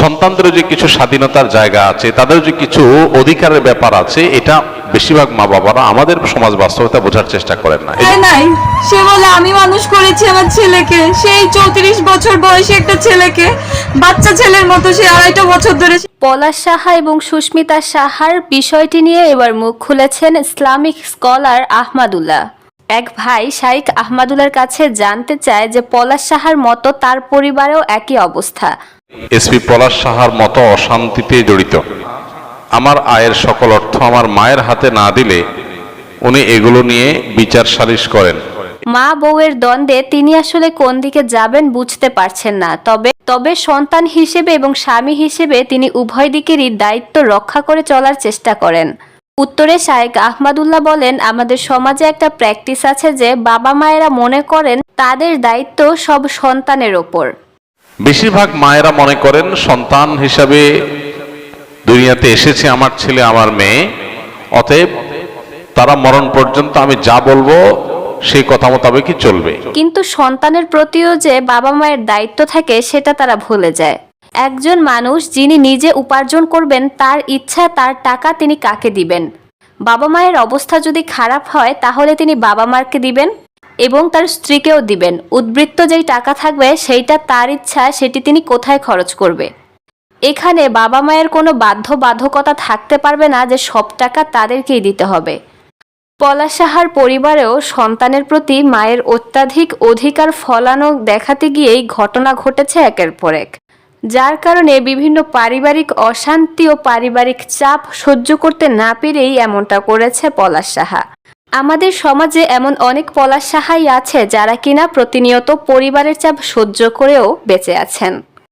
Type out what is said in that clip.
সন্তানদের যে কিছু স্বাধীনতার জায়গা আছে তাদের যে কিছু অধিকারের ব্যাপার আছে এটা বেশিরভাগ মা বাবারা আমাদের সমাজ বাস্তবতা বোঝার চেষ্টা করেন না। নাই সে বলে আমি মানুষ করেছি আমার ছেলেকে। সেই চৌত্রিশ বছর বয়সী একটা ছেলেকে বাচ্চা ছেলের মতো সে আড়াইটা বছর ধরে পলাশ সাহা এবং সুস্মিতা সাহার বিষয়টি নিয়ে এবার মুখ খুলেছেন ইসলামিক স্কলার আহমাদুল্লাহ। এক ভাই শাইখ আহমাদুল্লার কাছে জানতে চায় যে পলাশ সাহার মতো তার পরিবারেও একই অবস্থা। এসপি পলাশ সাহার মতো অশান্তিতে জড়িত। আমার আয়ের সকল অর্থ আমার মায়ের হাতে না দিলে উনি এগুলো নিয়ে বিচার সালিশ করেন। মা বউয়ের দ্বন্দ্বে তিনি আসলে কোন দিকে যাবেন বুঝতে পারছেন না, তবে তবে সন্তান হিসেবে এবং স্বামী হিসেবে তিনি উভয় দিকেরই দায়িত্ব রক্ষা করে চলার চেষ্টা করেন। উত্তরে শায়েক আহমাদুল্লাহ বলেন, আমাদের সমাজে একটা প্র্যাকটিস আছে যে বাবা মায়েরা মনে করেন তাদের দায়িত্ব সব সন্তানের ওপর। বেশিরভাগ মায়েরা মনে করেন সন্তান হিসাবে দুনিয়াতে এসেছে আমার ছেলে, আমার মেয়ে। অতএব তারা মরণ পর্যন্ত আমি যা বলব সেই কথা মোতাবেকই চলবে। কিন্তু সন্তানের প্রতিও যে বাবা মায়ের দায়িত্ব থাকে, সেটা তারা ভুলে যায়। একজন মানুষ যিনি নিজে উপার্জন করবেন, তার ইচ্ছা, তার টাকা তিনি কাকে দিবেন? বাবা মায়ের অবস্থা যদি খারাপ হয়, তাহলে তিনি বাবা মাকে দিবেন? এবং তার স্ত্রীকেও দিবেন। উদ্বৃত্ত যেই টাকা থাকবে, সেইটা তার ইচ্ছা, সেটি তিনি কোথায় খরচ করবে। এখানে বাবা মায়ের কোনো বাধ্য বাধ্যকতা থাকতে পারবে না যে সব টাকা তাদেরকেই দিতে হবে। পলাশ সাহার পরিবারেও সন্তানের প্রতি মায়ের অত্যাধিক অধিকার ফলানো দেখাতে গিয়েই ঘটনা ঘটেছে একের পর এক। যার কারণে বিভিন্ন পারিবারিক অশান্তি ও পারিবারিক চাপ সহ্য করতে না পেরেই এমনটা করেছে পলাশ সাহা আমাদের সমাজে এমন অনেক পলাশ সাহাই আছে যারা কিনা প্রতিনিয়ত পরিবারের চাপ সহ্য করেও বেঁচে আছেন।